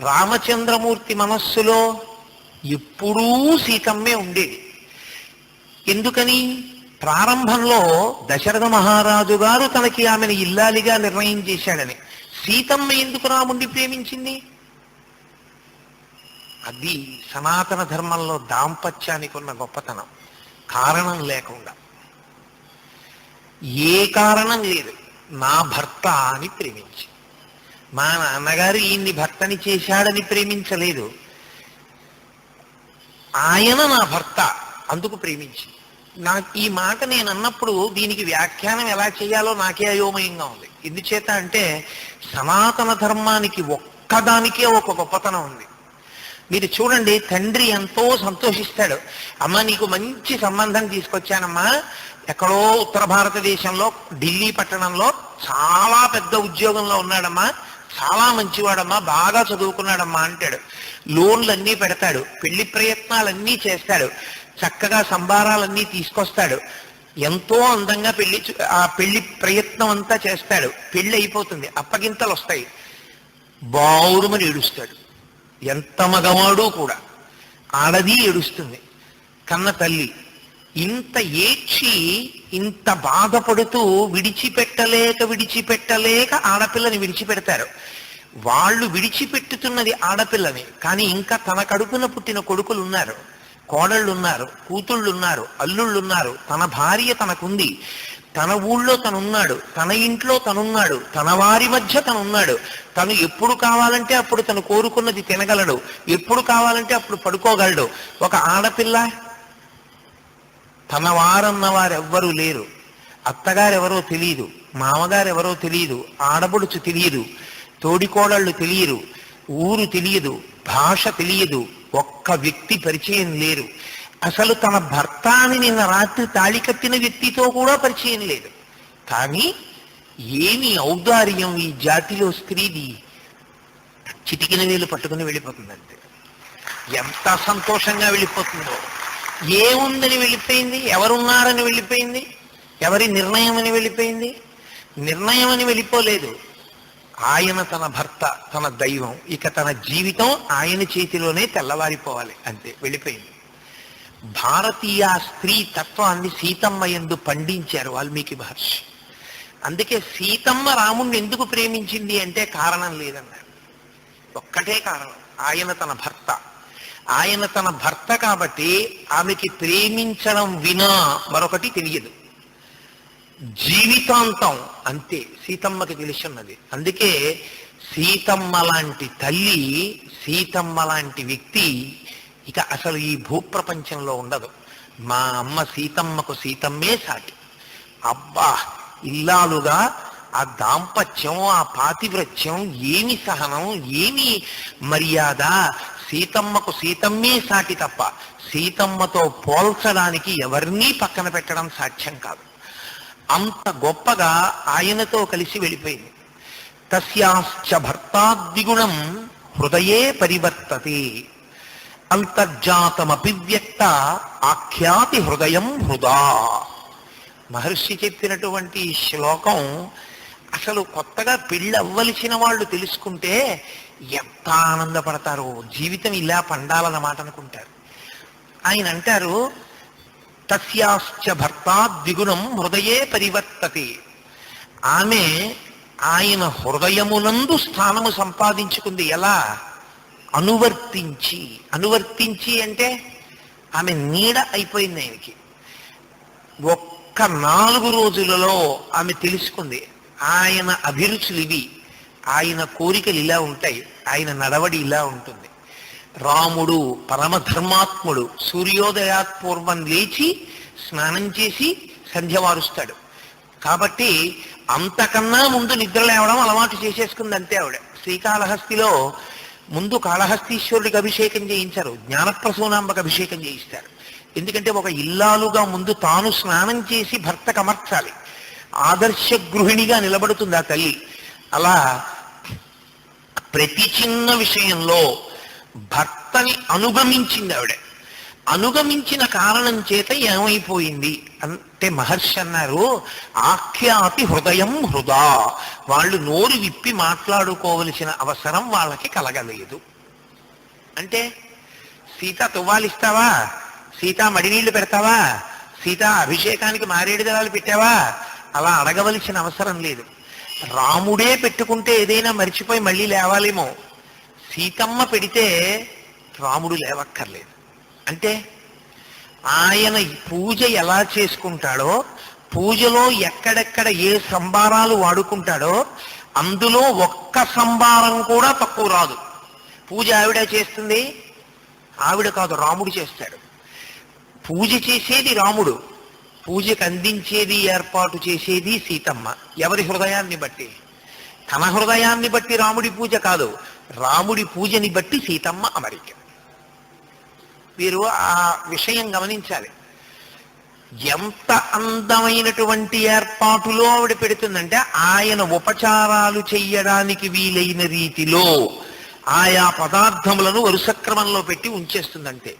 రామచంద్రమూర్తి మనస్సులో ఎప్పుడూ సీతమ్మే ఉండేది. ఎందుకని? ప్రారంభంలో దశరథ మహారాజు గారు తనకి ఆమెను ఇల్లాలిగా నిర్ణయం చేశాడని. సీతమ్మ ఎందుకు రాముణ్ణి ప్రేమించింది? అది సనాతన ధర్మంలో దాంపత్యానికి ఉన్న గొప్పతనం. కారణం లేకుండా. ఏ కారణం లేదు. నా భర్త అని ప్రేమించి మా నాన్నగారు ఈయన్ని భర్తని చేశాడని ప్రేమించలేదు. ఆయన నా భర్త అందుకు ప్రేమించి. నా ఈ మాట నేను అన్నప్పుడు దీనికి వ్యాఖ్యానం ఎలా చేయాలో నాకే అయోమయంగా ఉంది. ఎందుచేత అంటే సనాతన ధర్మానికి ఒక్కదానికే ఒక గొప్పతనం ఉంది. మీరు చూడండి తండ్రి ఎంతో సంతోషిస్తాడు. అమ్మ నీకు మంచి సంబంధం తీసుకొచ్చానమ్మా. ఎక్కడో ఉత్తర భారతదేశంలో ఢిల్లీ పట్టణంలో చాలా పెద్ద ఉద్యోగంలో ఉన్నాడమ్మా. చాలా మంచివాడమ్మా బాగా చదువుకున్నాడమ్మా అంటాడు. లోన్లన్నీ పెడతాడు పెళ్ళి ప్రయత్నాలన్నీ చేస్తాడు చక్కగా సంబారాలన్నీ తీసుకొస్తాడు. ఎంతో అందంగా పెళ్ళి ఆ పెళ్ళి ప్రయత్నం అంతా చేస్తాడు. పెళ్ళి అయిపోతుంది అప్పగింతలు వస్తాయి. బావురుమని ఏడుస్తాడు. ఎంత మగవాడు కూడా ఆడది ఏడుస్తుంది. కన్న తల్లి ఇంత ఏడ్చి ఇంత బాధపడుతూ విడిచిపెట్టలేక విడిచిపెట్టలేక ఆడపిల్లని విడిచిపెడతారు. వాళ్ళు విడిచిపెట్టుతున్నది ఆడపిల్లని కానీ ఇంకా తన కడుపున పుట్టిన కొడుకులు ఉన్నారు కోడళ్ళు ఉన్నారు కూతుళ్ళు ఉన్నారు అల్లుళ్ళు ఉన్నారు తన భార్య తనకుంది. తన ఊళ్ళో తనున్నాడు తన ఇంట్లో తనున్నాడు తన వారి మధ్య తనున్నాడు. తను ఎప్పుడు కావాలంటే అప్పుడు తను కోరుకున్నది తినగలడు ఎప్పుడు కావాలంటే అప్పుడు పడుకోగలడు. ఒక ఆడపిల్ల తనవారన్న వారెవ్వరూ లేరు. అత్తగారెవరో తెలియదు మామగారెవరో తెలియదు ఆడబడుచు తెలియదు తోడికోడళ్ళు తెలియరు ఊరు తెలియదు భాష తెలియదు ఒక్క వ్యక్తి పరిచయం లేరు. అసలు తన భర్త అని నిన్న రాత్రి తాళి కట్టిన వ్యక్తితో కూడా పరిచయం లేదు. కానీ ఏమి ఔదార్యం ఈ జాతిలో స్త్రీది? చిటికిన వేలు పట్టుకుని వెళ్ళిపోతుందంటే ఎంత సంతోషంగా వెళ్ళిపోతుందో. ఏముందని వెళ్ళిపోయింది? ఎవరున్నారని వెళ్ళిపోయింది? ఎవరి నిర్ణయం అని వెళ్ళిపోయింది? నిర్ణయం అని వెళ్ళిపోలేదు. ఆయన తన భర్త తన దైవం ఇక తన జీవితం ఆయన చేతిలోనే తెల్లవారిపోవాలి. అంతే వెళ్ళిపోయింది. భారతీయ స్త్రీ తత్వాన్ని సీతమ్మ ఎందు పండించారు వాల్మీకి మహర్షి. అందుకే సీతమ్మ రాముణ్ణి ఎందుకు ప్రేమించింది అంటే కారణం లేదన్నారు. ఒక్కటే కారణం ఆయన తన భర్త. ఆయన తన భర్త కాబట్టి ఆమెకి ప్రేమించడం వినా మరొకటి తెలియదు. జీవితాంతం అంతే సీతమ్మకి తెలిసిన్నది అందుకే సీతమ్మ లాంటి తల్లి సీతమ్మ లాంటి వ్యక్తి ఇక అసలు ఈ భూప్రపంచంలో ఉండదు. మా అమ్మ సీతమ్మకు సీతమ్మే సాటి. అబ్బా ఇల్లాలుగా ఆ దాంపత్యం ఆ పాతివ్రత్యం ఏమి సహనం ఏమి మర్యాద సీతమ్మకు సీతమ్మే సాటి తప్ప సీతమ్మతో పోల్చడానికి ఎవరినీ పక్కన పెట్టడం సాధ్యం కాదు. అంత గొప్పగా ఆయనతో కలిసి వెళ్ళిపోయింది. తస్యాశ్చ భర్తాద్విగుణం హృదయే పరివర్తతే. అంతర్జాతమభివ్యక్త ఆఖ్యాతి హృదయం హృదా. మహర్షి చెప్పినటువంటి శ్లోకం అసలు కొత్తగా పెళ్ళి అవ్వలసిన వాళ్ళు తెలుసుకుంటే ఎంత ఆనందపడతారో జీవితం ఇలా పండాలన్నమాట అనుకుంటారు. ఆయన అంటారు తస్యాశ్చ భర్త ద్విగుణం హృదయే పరివర్తతే. ఆమె ఆయన హృదయమునందు స్థానము సంపాదించుకుంది. ఎలా? అనువర్తించి. అనువర్తించి అంటే ఆమె నీడ అయిపోయింది ఆయనకి. ఒక్క నాలుగు రోజులలో ఆమె తెలుసుకుంది ఆయన అభిరుచులు ఇవి. ఆయన కోరికలు ఇలా ఉంటాయి ఆయన నడవడి ఇలా ఉంటుంది. రాముడు పరమధర్మాత్ముడు సూర్యోదయాత్ పూర్వం లేచి స్నానం చేసి సంధ్య వారుస్తాడు కాబట్టి అంతకన్నా ముందు నిద్ర లేవడం అలవాటు చేసేసుకుంది అంతే ఆవిడ. శ్రీకాళహస్తిలో ముందు కాళహస్తీశ్వరుడికి అభిషేకం చేయించారు జ్ఞానప్రసూనాంబకు అభిషేకం చేయిస్తారు. ఎందుకంటే ఒక ఇల్లాలుగా ముందు తాను స్నానం చేసి భర్తకు అమర్చాలి ఆదర్శ గృహిణిగా నిలబడుతుంది ఆ తల్లి. అలా ప్రతి చిన్న విషయంలో భర్తని అనుగమించింది ఆవిడ. అనుగమించిన కారణం చేత ఏమైపోయింది? అంటే మహర్షి అన్నారు ఆఖ్యాతి హృదయం హృదా. వాళ్ళు నోరు విప్పి మాట్లాడుకోవలసిన అవసరం వాళ్ళకి కలగలేదు. అంటే సీత తువ్వాలిస్తావా? సీత మడినీళ్ళు పెడతావా? సీత అభిషేకానికి మారేడు దళాలు పెట్టావా? అలా అడగవలసిన అవసరం లేదు. రాముడే పెట్టుకుంటే ఏదైనా మర్చిపోయి మళ్ళీ లేవాలేమో. సీతమ్మ పెడితే రాముడు లేవక్కర్లేదు. అంటే ఆయన పూజ ఎలా చేసుకుంటాడో పూజలో ఎక్కడెక్కడ ఏ సంబారాలు వాడుకుంటాడో అందులో ఒక్క సంబారం కూడా తక్కువ రాదు. పూజ ఆవిడ చేస్తుంది? ఆవిడ కాదు రాముడు చేస్తాడు. పూజ చేసేది రాముడు. పూజకు అందించేది ఏర్పాటు చేసేది సీతమ్మ. ఎవరి హృదయాన్ని బట్టి? తన హృదయాన్ని బట్టి రాముడి పూజ కాదు రాముడి పూజని బట్టి సీతమ్మ అమరిక. వీరు ఆ విషయం గమనించాలి. ఎంత అందమైనటువంటి ఏర్పాటులో ఆవిడ పెడుతుందంటే ఆయన ఉపచారాలు చెయ్యడానికి వీలైన రీతిలో ఆయా పదార్థములను వరుస క్రమంలో పెట్టి ఉంచేస్తుందంటే.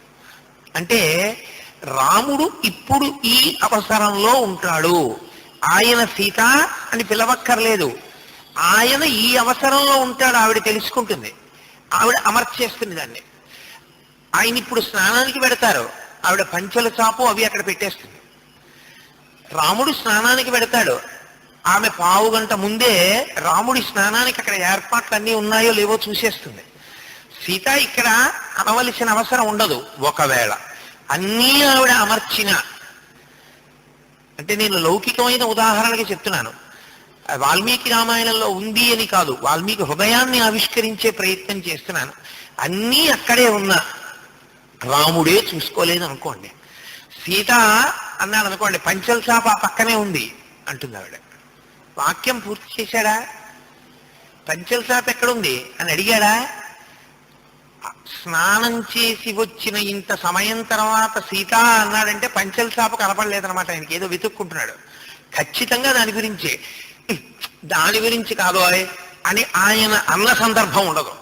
అంటే రాముడు ఇప్పుడు ఈ అవసరంలో ఉంటాడు. ఆయన సీత అని పిలవక్కర్లేదు. ఆయన ఈ అవసరంలో ఉంటాడు ఆవిడ తెలుసుకుంటుంది. ఆవిడ అమర్చేస్తుంది దాన్ని. ఆయన ఇప్పుడు స్నానానికి పెడతారు. ఆవిడ పంచెల చాపు అవి అక్కడ పెట్టేస్తుంది. రాముడు స్నానానికి పెడతాడు. ఆమె పావు గంట ముందే రాముడి స్నానానికి అక్కడ ఏర్పాట్లు అన్నీ ఉన్నాయో లేవో చూసేస్తుంది. సీత ఇక్కడ అనవలసిన అవసరం ఉండదు. ఒకవేళ అన్నీ ఆవిడ అమర్చిన. అంటే నేను లౌకికమైన ఉదాహరణకి చెప్తున్నాను. వాల్మీకి రామాయణంలో ఉంది అని కాదు వాల్మీకి హృదయాన్ని ఆవిష్కరించే ప్రయత్నం చేస్తున్నాను. అన్నీ అక్కడే ఉన్న రాముడే చూసుకోలేదు అనుకోండి. సీత అన్నాడు అనుకోండి పంచల చాప ఆ పక్కనే ఉంది అంటుంది ఆవిడ. వాక్యం పూర్తి చేశాడా? పంచల చాప ఎక్కడుంది అని అడిగాడా? స్నానం చేసి వచ్చిన ఇంత సమయం తర్వాత సీత అన్నాడంటే పంచల చాప కనపడలేదనమాట ఆయనకి. ఏదో వెతుక్కుంటున్నాడు. ఖచ్చితంగా దాని గురించే. దాని గురించి కాదు అని ఆయన అన్న సందర్భం ఉండదు.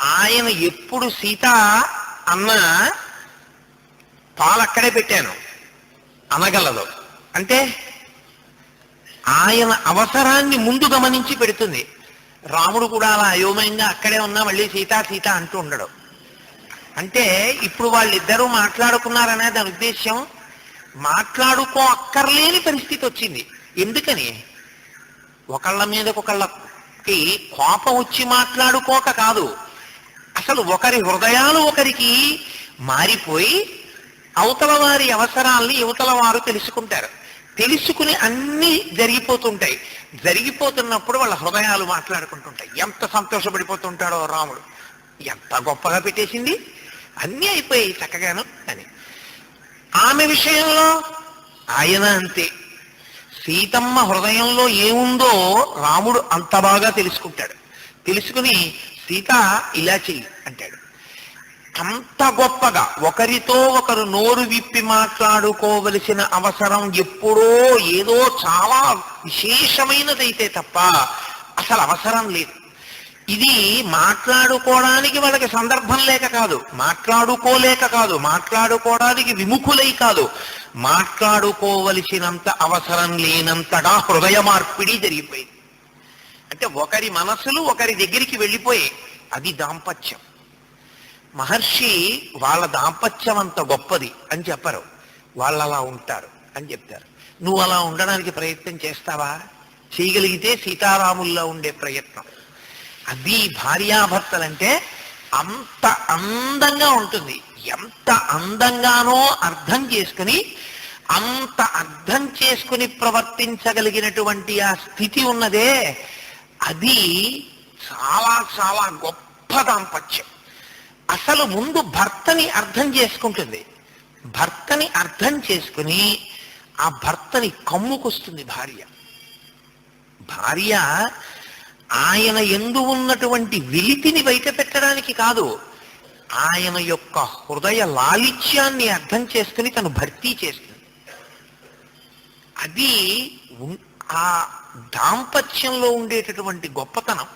ఆయన ఎప్పుడు సీత అన్న పాలు అక్కడే పెట్టాను. అనగలదు. అంటే ఆయన అవసరాన్ని ముందు గమనించి పెడుతుంది. రాముడు కూడా అలా అయోమయంగా అక్కడే ఉన్నా మళ్ళీ సీత సీత అంటూ ఉండడు. అంటే ఇప్పుడు వాళ్ళిద్దరూ మాట్లాడుకున్నారనే దాని ఉద్దేశ్యం. మాట్లాడుకో అక్కర్లేని పరిస్థితి వచ్చింది. ఎందుకని? ఒకళ్ళ మీద ఒకళ్ళకి కోపం వచ్చి మాట్లాడుకోక కాదు. అసలు ఒకరి హృదయాలు ఒకరికి మారిపోయి అవతల వారి అవసరాల్ని యువతల వారు తెలుసుకుంటారు. తెలుసుకుని అన్ని జరిగిపోతుంటాయి. జరిగిపోతున్నప్పుడు వాళ్ళ హృదయాలు మాట్లాడుకుంటుంటాయి. ఎంత సంతోషపడిపోతుంటాడో రాముడు. ఎంత గొప్పగా పెట్టేసింది? అన్నీ అయిపోయాయి చక్కగాను అని. ఆమె విషయంలో ఆయన అంతే. సీతమ్మ హృదయంలో ఏముందో రాముడు అంత బాగా తెలుసుకుంటాడు. తెలుసుకుని సీత ఇలా చెయ్యి అంటాడు. అంత గొప్పగా ఒకరితో ఒకరు నోరు విప్పి మాట్లాడుకోవలసిన అవసరం ఎప్పుడో ఏదో చాలా విశేషమైనదైతే తప్ప అసలు అవసరం లేదు. ఇది మాట్లాడుకోవడానికి వాళ్ళకి సందర్భం లేక కాదు మాట్లాడుకోలేక కాదు మాట్లాడుకోవడానికి విముఖులై కాదు. మాట్లాడుకోవలసినంత అవసరం లేనంతగా హృదయ మార్పిడి జరిగిపోయింది. అంటే ఒకరి మనసులు ఒకరి దగ్గరికి వెళ్ళిపోయే అది దాంపత్యం. మహర్షి వాళ్ళ దాంపత్యం అంత గొప్పది అని చెప్పరు. వాళ్ళు అలా ఉంటారు అని చెప్తారు. నువ్వు అలా ఉండడానికి ప్రయత్నం చేస్తావా? చేయగలిగితే సీతారాముల్లో ఉండే ప్రయత్నం. అది భార్యాభర్తలంటే అంత అందంగా ఉంటుంది. ఎంత అందంగానో అర్థం చేసుకుని అంత అర్థం చేసుకుని ప్రవర్తించగలిగినటువంటి ఆ స్థితి ఉన్నదే అది చాలా చాలా గొప్ప దాంపత్యం. అసలు ముందు భర్తని అర్థం చేసుకుంటుంది. భర్తని అర్థం చేసుకుని ఆ భర్తని కమ్ముకొస్తుంది భార్య. భార్య ఆయన ఎందు ఉన్నటువంటి విలితిని బయట పెట్టడానికి కాదు ఆయన యొక్క హృదయ లాలిత్యాన్ని అర్థం చేసుకుని తను భర్తీ చేస్తుంది. అది ఆ దాంపత్యంలో ఉండేటటువంటి గొప్పతనం.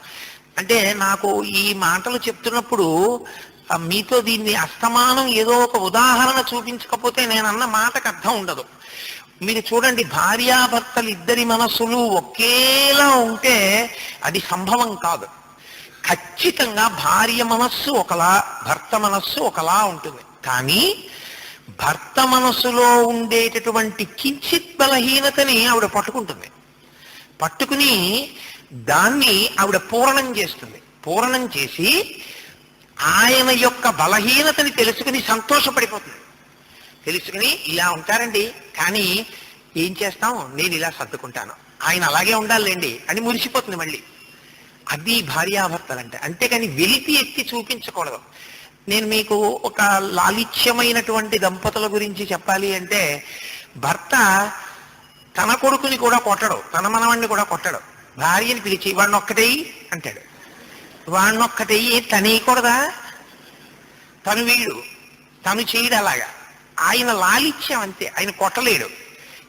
అంటే నాకు ఈ మాటలు చెప్తున్నప్పుడు మీతో దీన్ని అస్తమానం ఏదో ఒక ఉదాహరణ చూపించకపోతే నేను అన్న మాటకు అర్థం ఉండదు. మీరు చూడండి భార్యాభర్తలు ఇద్దరి మనస్సులు ఒకేలా ఉంటే అది సంభవం కాదు. ఖచ్చితంగా భార్య మనస్సు ఒకలా భర్త మనస్సు ఒకలా ఉంటుంది. కానీ భర్త మనస్సులో ఉండేటటువంటి కించిత్ బలహీనతని ఆవిడ పట్టుకుంటుంది. పట్టుకుని దాన్ని ఆవిడ పూరణం చేస్తుంది. పూరణం చేసి ఆయన యొక్క బలహీనతని తెలుసుకుని సంతోషపడిపోతుంది. తెలుసుకుని ఇలా ఉంటారండి కానీ ఏం చేస్తాం? నేను ఇలా సర్దుకుంటాను. ఆయన అలాగే ఉండాలండి అని మురిసిపోతుంది మళ్ళీ. అది భార్యాభర్తలంటే. అంతేకాని వెలితి ఎత్తి చూపించకూడదు. నేను మీకు ఒక లాలిత్యమైనటువంటి దంపతుల గురించి చెప్పాలి అంటే భర్త తన కొడుకుని కూడా కొట్టడు తన మనవాణ్ణి కూడా కొట్టడు భార్యని పిలిచి వాడిని ఒక్కటేయి అంటాడు. వాడిని తనేయకూడదా? తను వీడు తను చేయడు అలాగా ఆయన లాలిత్యం అంతే ఆయన కొట్టలేడు.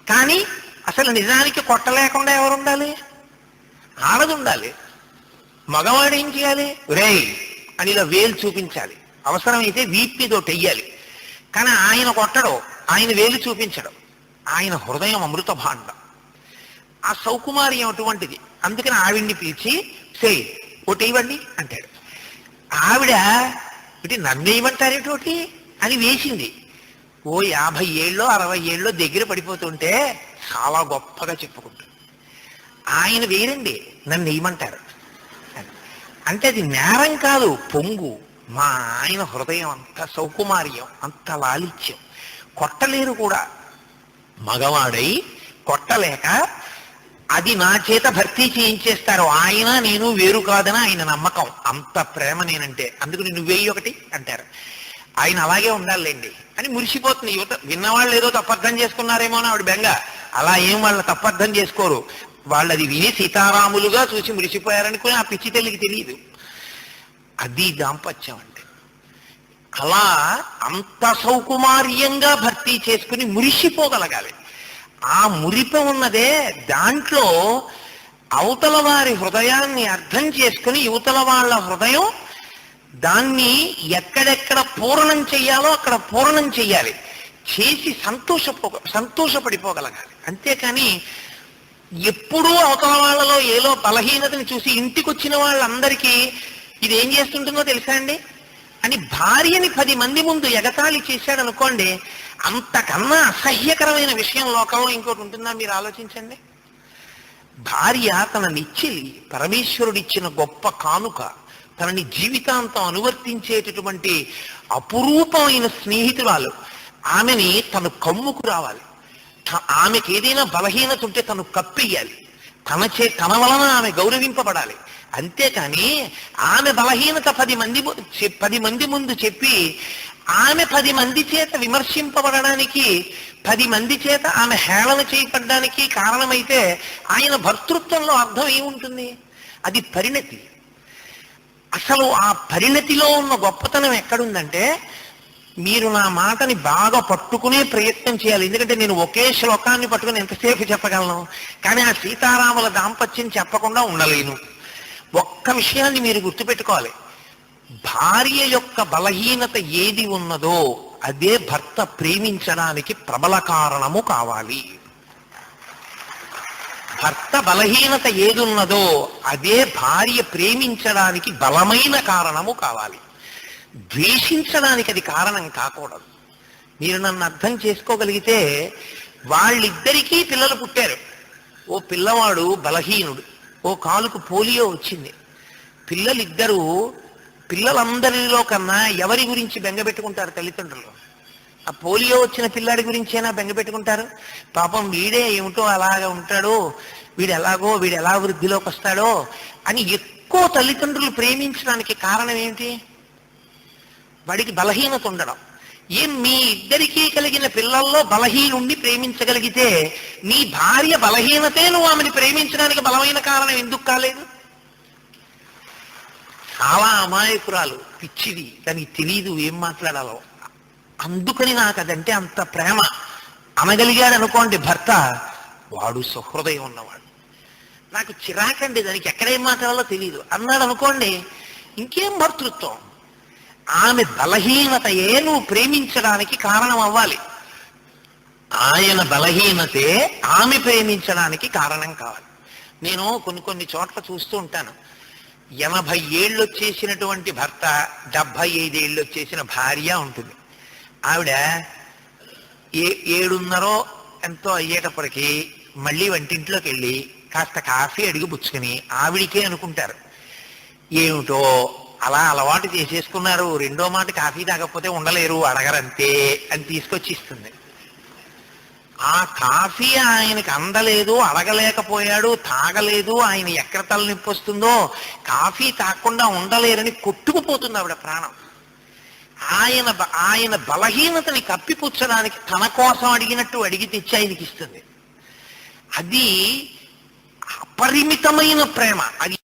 కానీ అసలు నిజానికి కొట్టలేకుండా ఎవరు ఉండాలి ఆడది ఉండాలి మగవాడు ఏం చేయాలి? రే అని ఇలా వేలు చూపించాలి. అవసరమైతే వీపీతో వెయ్యాలి కానీ ఆయన కొట్టడు ఆయన వేలు చూపించడం. ఆయన హృదయం అమృత భాండం ఆ సౌకుమార్యం అటువంటిది. అందుకని ఆవిడ్ని పిలిచి సే ఒకటి ఇవ్వండి అంటాడు. ఆవిడ ఇటు నన్ను ఇవ్వమంటారేటోటి అని వేసింది. ఓ యాభై ఏళ్ళలో అరవై ఏళ్ళలో దగ్గర పడిపోతుంటే చాలా గొప్పగా చెప్పుకుంటాడు ఆయన వేరండి నన్ను వేయమంటారు అంటే అది నేరం కాదు పొంగు. మా ఆయన హృదయం అంత సౌకుమార్యం అంత లాలిత్యం. కొట్టలేరు కూడా. మగవాడై కొట్టలేక అది నా చేత భర్తీ చేయించేస్తారు ఆయన నేను వేరు కాదని ఆయన నమ్మకం. అంత ప్రేమ నేనంటే. అందుకని నువ్వేయి ఒకటి అంటారు. ఆయన అలాగే ఉండాలండి అని మురిసిపోతుంది యువత. విన్నవాళ్ళు ఏదో తప్పర్థం చేసుకున్నారేమో అని ఆవిడ బెంగ. అలా ఏం వాళ్ళు తప్పర్థం చేసుకోరు. వాళ్ళది విని సీతారాములుగా చూసి మురిసిపోయారనుకుని ఆ పిచ్చి తల్లికి తెలియదు. అది దాంపత్యం అంటే అలా అంత సౌకుమార్యంగా భర్తీ చేసుకుని మురిసిపోగలగాలి. ఆ మురిప ఉన్నదే దాంట్లో అవతల వారి హృదయాన్ని అర్థం చేసుకుని యువతల వాళ్ళ హృదయం దాన్ని ఎక్కడెక్కడ పూరణం చెయ్యాలో అక్కడ పూరణం చెయ్యాలి. చేసి సంతోషపో సంతోషపడిపోగలగాలి. అంతేకాని ఎప్పుడూ అవతల వాళ్ళలో ఏదో బలహీనతని చూసి ఇంటికి వచ్చిన వాళ్ళందరికీ ఇది ఏం చేస్తుంటుందో తెలుసా అండి? అని భార్యని పది మంది ముందు ఎగతాళి చేశాడు అనుకోండి అంతకన్నా అసహ్యకరమైన విషయం లోకంలో ఇంకోటి ఉంటుందా మీరు ఆలోచించండి? భార్య తన నిచ్చిలి పరమేశ్వరుడిచ్చిన గొప్ప కానుక తనని జీవితాంతం అనువర్తించేటటువంటి అపురూపమైన స్నేహితురాలు. ఆమెని తను కమ్ముకు రావాలి. ఆమెకి ఏదైనా బలహీనత ఉంటే తను కప్పెయ్యాలి. తన చే తన వలన ఆమె గౌరవింపబడాలి. అంతేకాని ఆమె బలహీనత పది మంది పది మంది ముందు చెప్పి ఆమె పది మంది చేత విమర్శింపబడడానికి పది మంది చేత ఆమె హేళన చేయబడ్డానికి కారణమైతే ఆయన భర్తృత్వంలో అర్థం ఏముంటుంది? అది పరిణతి. అసలు ఆ పరిణతిలో ఉన్న గొప్పతనం ఎక్కడుందంటే మీరు నా మాటని బాగా పట్టుకునే ప్రయత్నం చేయాలి. ఎందుకంటే నేను ఒకే శ్లోకాన్ని పట్టుకుని ఎంతసేపు చెప్పగలను? కానీ ఆ సీతారాముల దాంపత్యం చెప్పకుండా ఉండలేను. ఒక్క విషయాన్ని మీరు గుర్తుపెట్టుకోవాలి. భార్య యొక్క బలహీనత ఏది ఉన్నదో అదే భర్త ప్రేమించడానికి ప్రబల కారణము కావాలి. భర్త బలహీనత ఏది ఉన్నదో అదే భార్య ప్రేమించడానికి బలమైన కారణము కావాలి. ద్వేషించడానికి అది కారణం కాకూడదు. మీరు నన్ను అర్థం చేసుకోగలిగితే వాళ్ళిద్దరికీ పిల్లలు పుట్టారు. ఓ పిల్లవాడు బలహీనుడు ఓ కాలుకు పోలియో వచ్చింది. పిల్లలిద్దరూ పిల్లలందరిలో కన్నా ఎవరి గురించి బెంగపెట్టుకుంటారు తల్లిదండ్రులు? ఆ పోలియో వచ్చిన పిల్లాడి గురించేనా బెంగపెట్టుకుంటారు పాపం వీడే ఏమిటో అలాగా ఉంటాడో వీడు ఎలాగో వీడు ఎలా వృద్ధిలోకి వస్తాడో అని ఎక్కువ తల్లిదండ్రులు ప్రేమించడానికి కారణం ఏంటి వాడికి బలహీనత ఉండడం. ఏం మీ ఇద్దరికీ కలిగిన పిల్లల్లో బలహీనుణ్ణి ప్రేమించగలిగితే నీ భార్య బలహీనతే నువ్వు ఆమెని ప్రేమించడానికి బలమైన కారణం ఎందుకు కాలేదు? చాలా అమాయకురాలు పిచ్చిది. దానికి తెలియదు ఏం మాట్లాడాలో. అందుకని నాకు అదంటే అంత ప్రేమ. అనగలిగాడు అనుకోండి భర్త వాడు సహృదయం ఉన్నవాడు. నాకు చిరాకండి దానికి ఎక్కడేం మాట్లాడాలో తెలియదు అన్నాడు అనుకోండి ఇంకేం భర్తృత్వం? ఆమె బలహీనతయే నువ్వు ప్రేమించడానికి కారణం అవ్వాలి ఆయన బలహీనతే ఆమె ప్రేమించడానికి కారణం కావాలి. నేను కొన్ని కొన్ని చోట్ల చూస్తూ ఉంటాను. ఎనభై ఏళ్ళు వచ్చేసినటువంటి భర్త డెబ్బై ఐదేళ్ళు వచ్చేసిన భార్య ఉంటుంది. ఆవిడ ఏ ఏడున్నరో ఎంతో అయ్యేటప్పటికి మళ్ళీ వంటింట్లోకి వెళ్ళి కాస్త కాఫీ అడిగి పుచ్చుకుని ఆవిడికే అనుకుంటారు. ఏమిటో అలా అలవాటు చేసేసుకున్నారు. రెండో మాట కాఫీ తాగకపోతే ఉండలేరు అడగరంతే అని తీసుకొచ్చి ఇస్తుంది. ఆ కాఫీ ఆయనకి అందలేదు అడగలేకపోయాడు తాగలేదు ఆయన ఎక్కడ తలనొప్పి వస్తుందో కాఫీ తాగకుండా ఉండలేరని కొట్టుకుపోతుంది ఆవిడ ప్రాణం. ఆయన ఆయన బలహీనతని కప్పిపుచ్చడానికి తన కోసం అడిగినట్టు అడిగి తెచ్చి ఆయనకి ఇస్తుంది అది అపరిమితమైన ప్రేమ. అది